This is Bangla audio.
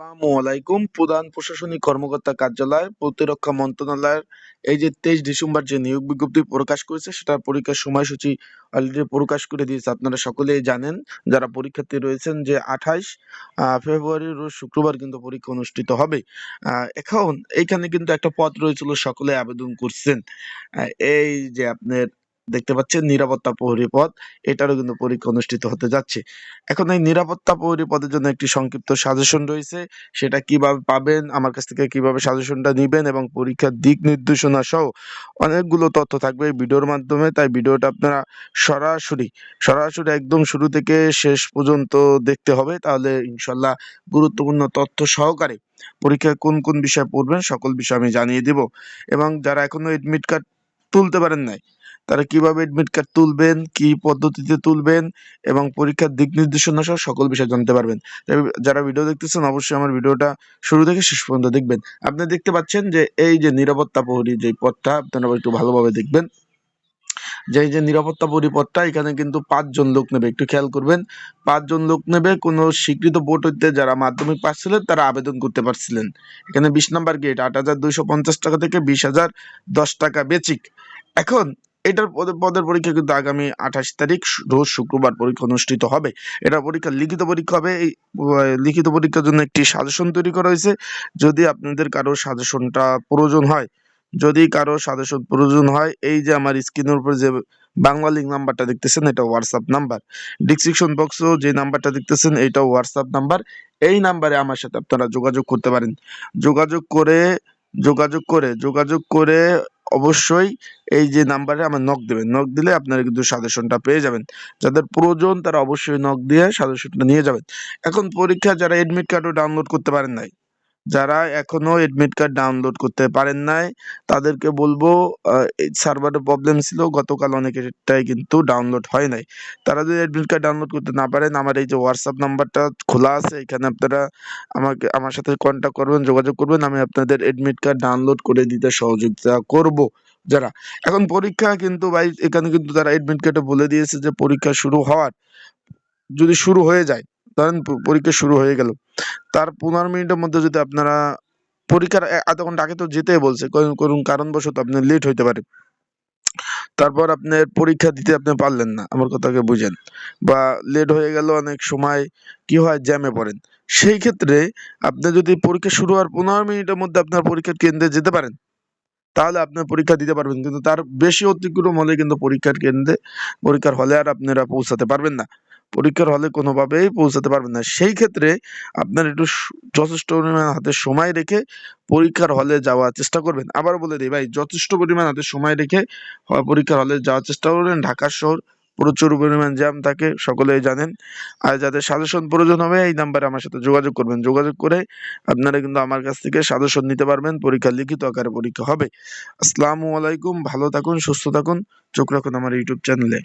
আসসালামু আলাইকুম। প্রধান প্রশাসনিক কর্মকর্তা কার্যালয়, প্রতিরক্ষা মন্ত্রণালয়ের এই যে তেইশ ডিসেম্বর যে নিয়োগ বিজ্ঞপ্তি প্রকাশ করেছে সেটা পরীক্ষার সময়সূচি অলরেডি প্রকাশ করে দিয়েছে। আপনারা সকলেই জানেন, যারা পরীক্ষার্থী রয়েছেন, যে আঠাইশ ফেব্রুয়ারির রোজ শুক্রবার কিন্তু পরীক্ষা অনুষ্ঠিত হবে। এখন এইখানে কিন্তু একটা পদ রয়েছিল, সকলে আবেদন করছেন। এই যে আপনার দেখতে পাচ্ছেন নিরাপত্তা প্রহরী পদ। এটারও কিন্তু পরীক্ষা অনুষ্ঠিত হতে যাচ্ছে। এখন এই নিরাপত্তা প্রহরী পদের জন্য একটি সংক্ষিপ্ত সাজেশন রয়েছে। সেটা কীভাবে পাবেন, আমার কাছ থেকে কীভাবে সাজেশনটা নেবেন এবং পরীক্ষার দিক নির্দেশনা সহ অনেকগুলো তথ্য থাকবে এই ভিডিওর মাধ্যমে। তাই ভিডিওটা আপনারা সরাসরি সরাসরি একদম শুরু থেকে শেষ পর্যন্ত দেখতে হবে। তাহলে ইনশাল্লাহ গুরুত্বপূর্ণ তথ্য সহকারে পরীক্ষায় কোন কোন বিষয় পড়বেন সকল বিষয় আমি জানিয়ে দিব। এবং যারা এখনও এডমিট কার্ড তুলতে পারেন নাই তারা কীভাবে এডমিট কার্ড তুলবেন, কি পদ্ধতিতে তুলবেন এবং পরীক্ষার দিক নির্দেশনা সহ সকল বিষয় জানতে পারবেন। যারা ভিডিও দেখতেছেন, অবশ্যই আমার ভিডিওটা শুরু থেকে শেষ পর্যন্ত দেখবেন। আপনি দেখতে পাচ্ছেন যে এই যে নিরাপত্তা প্রহরী যে পদটা, আপনারা একটু ভালোভাবে দেখবেন। যে যে নিরাপত্তা পরিপদটা এখানে কিন্তু পাঁচজন লোক নেবে। একটু খেয়াল করবেন, পাঁচজন লোক নেবে, কোনো স্বীকৃত বোর্ড হইতে যারা মাধ্যমিক পাস ছিলেন, তারা আবেদন করতে পারছিলেন। এখানে বিশ নাম্বার গেট আট হাজার দুইশো পঞ্চাশ টাকা থেকে বিশ হাজার দশ টাকা বেচিক এখন এটার পদে, পদের পরীক্ষা কিন্তু আগামী আঠাশ তারিখ রোজ শুক্রবার পরীক্ষা অনুষ্ঠিত হবে। এটা পরীক্ষা, লিখিত পরীক্ষা হবে। এই লিখিত পরীক্ষার জন্য একটি সাজেশন তৈরি করা হয়েছে। যদি আপনাদের কারও সাজেশনটা প্রয়োজন হয়, যদি কারও সাজেশন প্রয়োজন হয়, এই যে আমার স্ক্রিনের উপর যে বাংলা লিঙ্ক নাম্বারটা দেখতেছেন, এটা হোয়াটসঅ্যাপ নাম্বার ডিসক্রিপশন বক্সেও যে নাম্বারটা দেখতেছেন এটা হোয়াটসঅ্যাপ নাম্বার এই নাম্বারে আমার সাথে আপনারা যোগাযোগ করতে পারেন। যোগাযোগ করে যোগাযোগ করে যোগাযোগ করে অবশ্যই এই যে নাম্বারে আমার নক দেবেন। নক দিলে আপনারা কিন্তু সাজেশনটা পেয়ে যাবেন। যাদের প্রয়োজন তারা অবশ্যই নক দিয়ে সাজেশনটা নিয়ে যাবেন। এখন পরীক্ষা যারা এডমিট কার্ডও ডাউনলোড করতে পারেন নাই যারা এখনও এডমিট কার্ড ডাউনলোড করতে পারেন নাই, তাদেরকে বলব সার্ভারের প্রবলেম ছিল, গতকাল অনেকেরটাই কিন্তু ডাউনলোড হয় নাই। তারা যদি এডমিট কার্ড ডাউনলোড করতে না পারেন, আমার এই যে হোয়াটসঅ্যাপ নাম্বারটা খোলা আছে, এখানে আপনারা আমাকে, আমার সাথে কন্ট্যাক্ট করবেন, যোগাযোগ করবেন, আমি আপনাদের এডমিট কার্ড ডাউনলোড করে দিতে সহযোগিতা করব যারা। এখন পরীক্ষা কিন্তু ভাই, এখানে কিন্তু তারা এডমিট কার্ডে বলে দিয়েছে যে পরীক্ষা শুরু হওয়ার, যদি শুরু হয়ে যায়, ধরেন পরীক্ষা শুরু হয়ে গেল তার পনেরো মিনিটের মধ্যে যদি আপনারা পরীক্ষার আধা ঘণ্টা আগে তো যেতেই বলছে কোন কারণবশত আপনার লেট হইতে পারে। তারপর আপনার পরীক্ষা দিতে আপনি পারলেন না, আমার কথাকে বুঝেন। বা লেট হয়ে গেল, অনেক সময় কি হয় জ্যামে পড়েন। সেই ক্ষেত্রে আপনি যদি পরীক্ষা শুরু হওয়ার পনেরো মিনিটের মধ্যে আপনার পরীক্ষার কেন্দ্রে যেতে পারেন, তাহলে আপনার পরীক্ষা দিতে পারবেন। কিন্তু তার বেশি অতিক্রম হলে কিন্তু পরীক্ষার কেন্দ্রে, পরীক্ষার হলে আর আপনারা পৌঁছাতে পারবেন না। পরীক্ষার হলে কোনোভাবেই পৌঁছাতে পারবেন না। সেই ক্ষেত্রে আপনার একটু যথেষ্ট পরিমাণ হাতে সময় রেখে পরীক্ষার হলে যাওয়ার চেষ্টা করবেন। আবার বলে দিই ভাই, যথেষ্ট পরিমাণ হাতে সময় রেখে পরীক্ষার হলে যাওয়ার চেষ্টা করবেন। ঢাকা শহর প্রচুর পরিমাণ জ্যাম থাকে, সকলেই জানেন। আর যাদের সাজেশন প্রয়োজন হবে, এই নাম্বারে আমার সাথে যোগাযোগ করবেন। যোগাযোগ করে আপনারা কিন্তু আমার কাছ থেকে সাজেশন নিতে পারবেন। পরীক্ষা লিখিত আকারে পরীক্ষা হবে। আসসালামু আলাইকুম, ভালো থাকুন, সুস্থ থাকুন। চোখ রাখুন আমার ইউটিউব চ্যানেলে।